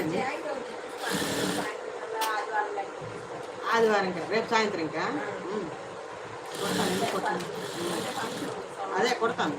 ఏంటండి ఆదివారం ఇంకా రేపు సాయంత్రం ఇంకా ఉమ్. కొడతానండి కొడతాను ఉమ్. అదే కొడతాను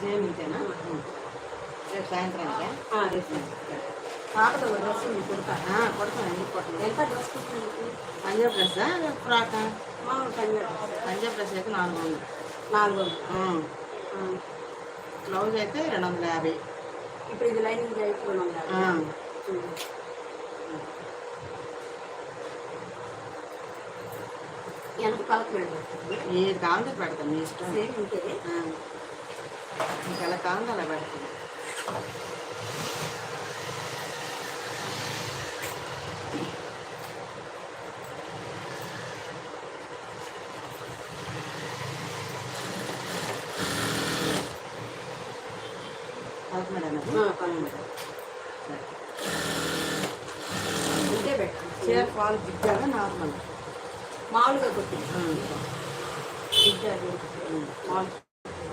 సేమ్ ఇంతేనా ఉమ్. రేపు సాయంత్రానికా ఆ, రేపు. పాపది ఒక డ్రెస్ ఉంది కుడతా ఆ, కొడతాను ఎందుకు కొట్టను ఎంత డ్రెస్ కుట్టింది పంజాబ్ డ్రెస్సా ఫ్రాకా మామూలు పంజాబ్ డ్రెస్ పంజాబ్ డ్రెస్ అయితే నాలుగు వందలు నాలుగు వందలు ఉమ్. ఆ. బ్లౌజ్ అయితే రెండు వందల యాభై ఇప్పుడు ఇది లైనింగ్ అయిపోయినా ఆ. ఎంత పలక పెడుతుంది ఏది కావాలంటే పెడతాను మీ ఇష్టం. ఆ. మీకు ఎలా కావాలంటే అలా పెడతాను పదకొండు అన్నది ఆ, పన్నెండు సరే అంతే పెట్టాను చీర పాలు జిగ్గాగా నార్మల్ మామూలుగా కొట్టింది ఇద్దరు పాలు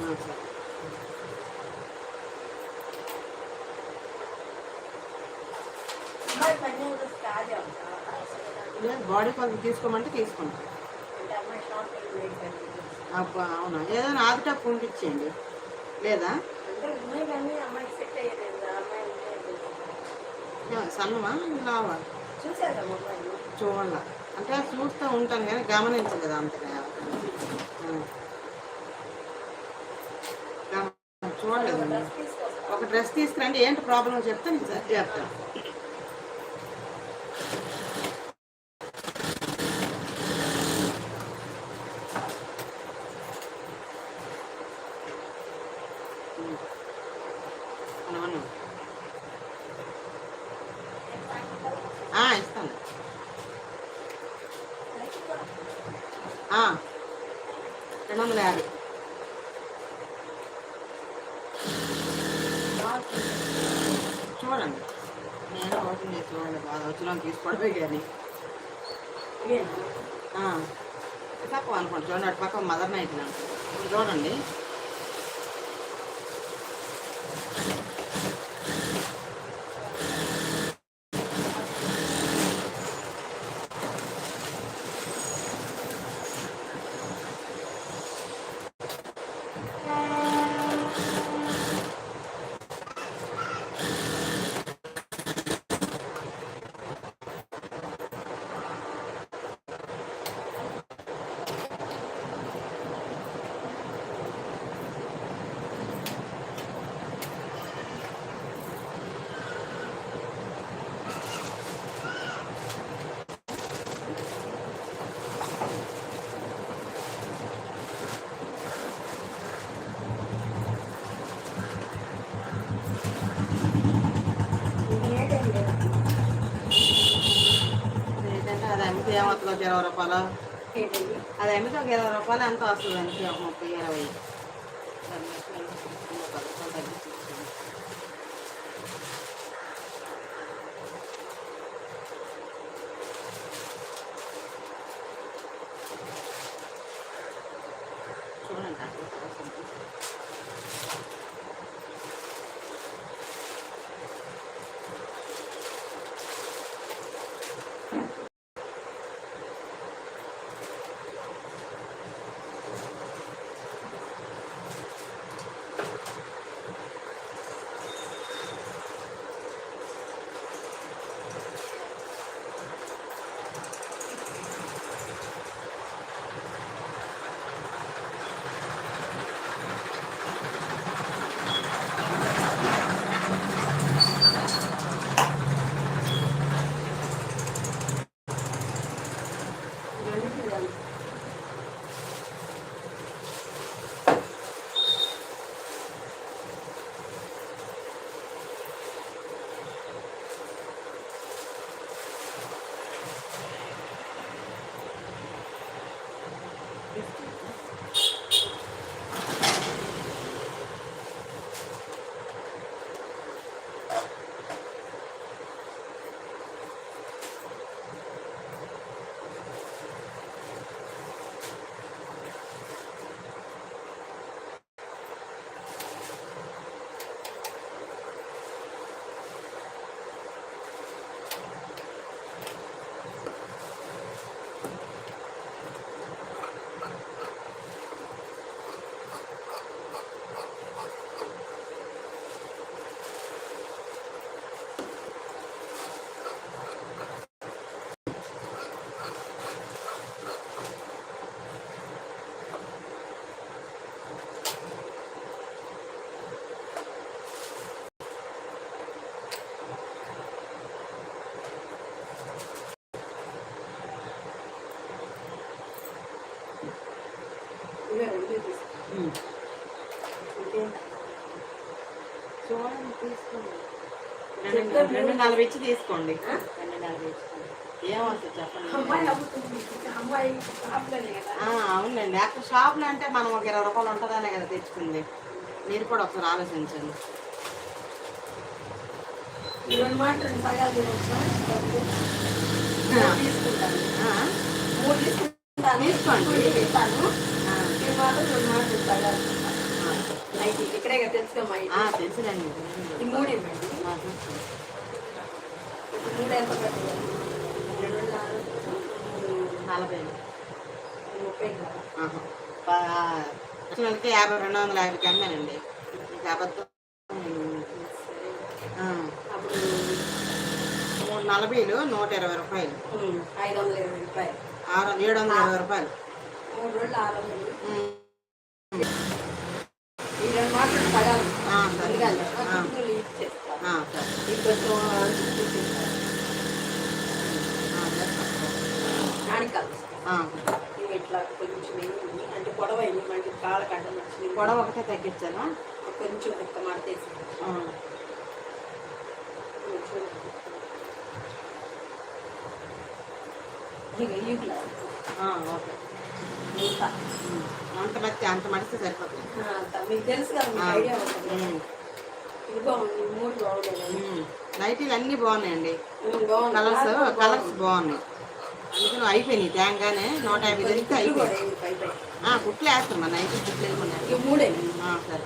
సరే అమ్మాయి పన్నెండు స్టార్ట్ లేదు తీసుకోమంటే తీసుకుంటాం. అవునా? ఏదైనా ఆదిటా ఫోన్ లేదా? సన్నమా? లావా? చూడాల. అంటే చూస్తూ ఉంటాను కానీ గమనించలేదు అంతగా. చూడలేదు. ఒక డ్రెస్ తీసుకురండి. ఏంటి ప్రాబ్లం చెప్తే నేను చేస్తాను అవును ఆ, ఇస్తాను ఆ, రెండు వందల యాభై చూడండి. నేను ఓపెన్ చేసి చూడండి బాగా వచ్చిన తీసుకోవడమే కానీ. తక్కువ అనుకోండి చూడండి అటు పక్క మదర్ నైట్ చూడండి ఏంటంటే అది అమ్మితే ఏమవుతుంది ఒక ఇరవై రూపాయలు అదేమిటి ఒక ఇరవై రూపాయలు ఎంత వస్తుంది అంతే చూడండి తీసుకోండి రెండు రెండు నలభై ఇచ్చి తీసుకోండి రెండు నలభై ఇచ్చుకోండి ఏమవుతుంది చెప్పండి అవునండి అక్కడ షాప్లో అంటే మనం ఒక ఇరవై రూపాయలు ఉంటుందనే కదా తెచ్చుకుంది. మీరు కూడా ఒకసారి ఆలోచించండి. తీసుకోండి. ఇక్కడే కదా తెలుసుకో మా ఆ, ఇంటి తెలుసులేండి. ఈ మూడు ఇవ్వండి. మూడు ఎంత నలభై ముప్పై వచ్చినందుకే యాభై రెండు వందల యాభైకి అమ్మానండి అబద్ధం. అప్పుడు మూడు నలభైలు నూట ఇరవై రూపాయలు. ఐదు వందల ఇరవై రూపాయలు. ఆరు ఏడు వందల ఇరవై రూపాయలు. మూడు రోజులు ఆరు వందలు. ఇట్లా కొంచెం అంటే పొడవ అయింది మళ్ళీ కాళ్ళ కట్ట వచ్చింది పొడవ ఒకటే తగ్గించాను కొంచెం ఒక్క మడతేసి ఆ, కొంచెం ఇక ఈ గ్లాస్. ఆ, ఓకే. అంత మట్టి అంత మడిస్తే సరిపోతుంది. మీకు తెలుసు బాగుంది బాగుంది. నైటీలు అన్నీ బాగున్నాయండి. బాగుంది. కలర్స్ కలర్స్ బాగున్నాయి. అందుకని అయిపోయినాయి తేంగానే నూట యాభై కొంచెం తెలిస్తే కుట్లు కూడా అయిపోయి వేయండి పై పై. కుట్లు వేస్తాం మన నైటీ కుట్లు వేసుకున్నాను ఇక మూడే. సరే.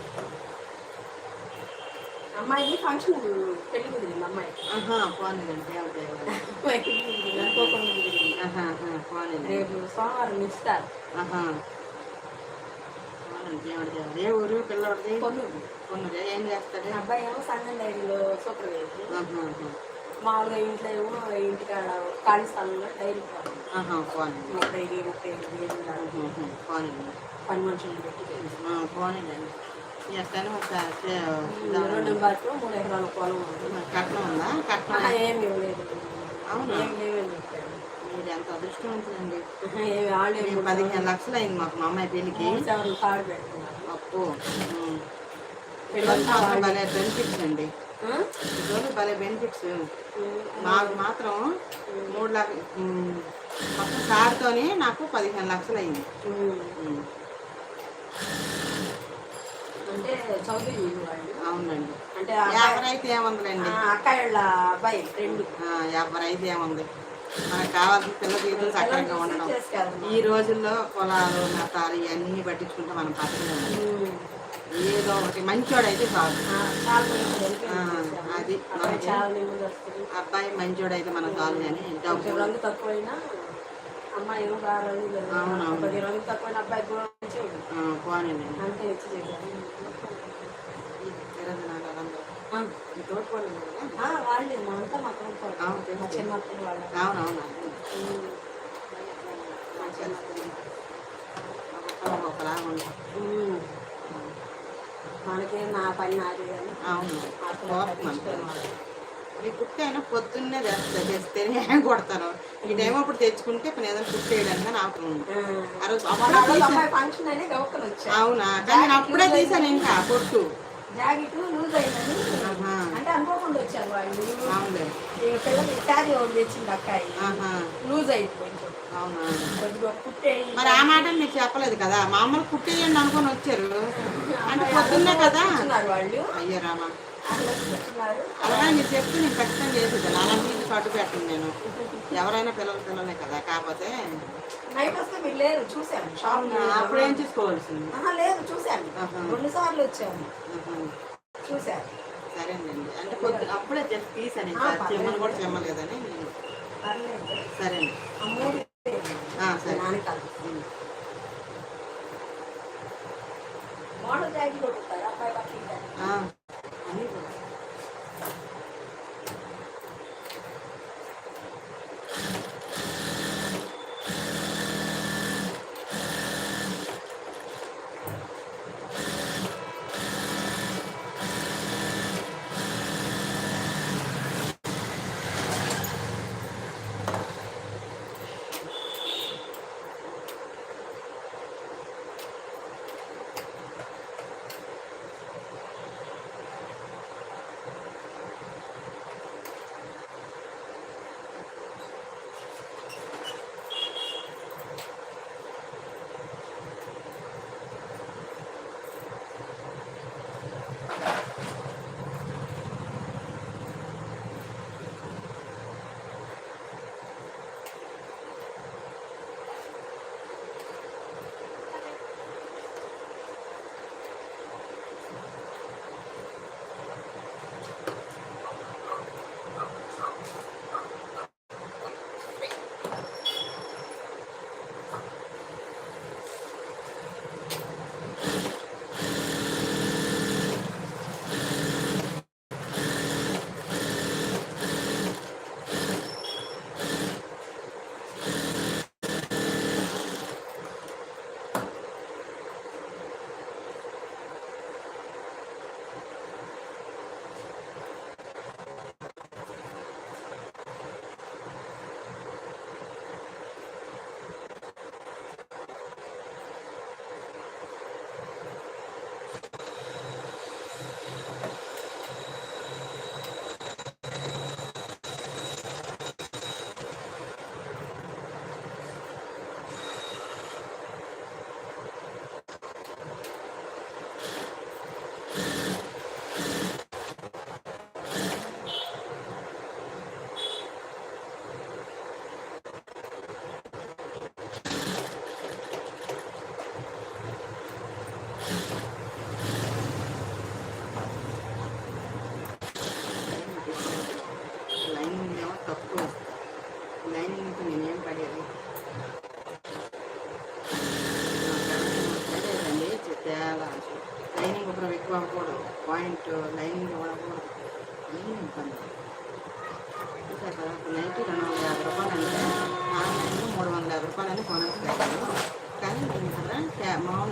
అమ్మాయి. ఫంక్షన్ పెళ్ళి కుదిరింది అమ్మాయి పెళ్ళి కుదిరింది అనుకోకుండా రేపు సోమవారం ఇస్తారు ఏ ఊరు పిల్లవాడిది కొన్నూరు కొన్నూరు ఏం చేస్తాడు? అబ్బాయి ఏమో సంగం డైరీలో సూపర్వైజర్. మామూలుగా ఇంట్లో ఏమో ఇంటికాడ ఖాళీ స్థలంలో డైరీ ముప్పై పని మనుషులు పెట్టి చేస్తాం. ఆ, పోనీలండి ఎట్టాను ఒకసారి రెండు నెంబర్లో మూడు ఎకరాల పొలం ఉంది. కట్నం ఉందా? కట్నం ఏమి ఇవ్వలేదు అవునా? ఏం చెప్పాడు ఎంత అదృష్టవంతులండి వాళ్ళు మేము పదిహేను లక్షలు అయింది మాకు మా అమ్మాయి పెళ్ళికి. అప్పు వాళ్ళు- భలే బెనిఫిట్స్ అండి? ఇదిగోని భలే బెనిఫిట్స్ మాకు మాత్రం మూడు లక్ష మొత్తం సార్తోని నాకు పదిహేను లక్షలు అయింది. అంటే చౌదరి వాళ్ళు అవునండి. అంటే ఎవరైతే ఏముందిలేండి. ఆ అక్కయ్య అబ్బాయి రెండు ఆ, ఎవరైతే ఏముంది. మనకు కావాల్సిన పిల్ల జీవితం చక్కగా ఉండడం. ఈ రోజుల్లో పొలాలు మతాలు ఇవన్నీ పట్టించుకుంటే మనం పట్టలేము ఏదో ఒకటి మంచోడైతే చాలు. అది అబ్బాయి మంచోడైతే మనకు చాలు కానీ డబ్బు తక్కువైనా అమ్మాయి. అవునవును. పోనీలేండి అంతే ఇచ్చి చేశారు ఈ తెలంగాణ వాళ్ళందరూ. ఆ, ఈ తోటకోళ్ళు ఉన్నాయి కదా? ఆ, వాళ్ళే మా అంతా మా తెలుసు. మా చిన్న వాళ్ళే. అవునవును. మా. ఒక్కొక్కరు ఒకలాగా ఉంటాం. మనకేం నా పని నాది కానీ అవును. ఈ కుట్ట అయినా పొద్దున్నే తెస్తా తెస్తేనే కొడతాను టైం అప్పుడు తెచ్చుకుంటే ఇప్పుడు ఏదైనా కుట్ట వేయడానికి నాకు ఆ. రోజు అవునా కానీ నేను అప్పుడే తీసాను ఇంకా కొట్టు జాకెట్ లూజ్ అయిందని. అంటే అనుకోకుండా వచ్చారు వాళ్ళు. పిల్లలు శారీ ఒకటి తెచ్చింది అక్కాయి. లూజ్ అయింది కొంచెం అవునా? కొద్దిగా కుట్టే మరి ఆ మాట మీకు చెప్పలేదు కదా. మామూలు కుట్టేయండి అనుకొని వచ్చారు. అంటే పొద్దున్నే కదా? వాళ్ళు. అయ్యో అలాగే మీరు చెప్తే నేను ఖచ్చితంగా చేసేదాన్ని అలా మీకు కట్టు పెట్టను నేను. ఎవరైనా పిల్లలు పిల్లలే కదా కాకపోతే నైట్ వస్తే మీరు లేరు చూశాను. షాప్ అప్పుడు ఏం చూసుకోవాల్సింది లేదు చూశాను. రెండు సార్లు వచ్చాను. చూశాను. సరేనండి. అంటే పొద్దు అప్పుడే చెప్పి తీసాను చెమ్మని కూడా చెమ్మలేదని. సరేండి సరే. మోడల్ కొట్టుతారు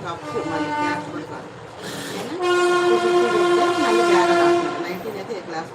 తప్పు మళ్ళీ క్లాస్ కూడా కాదు మళ్ళీ నైన్టీన్ అయితే క్లాస్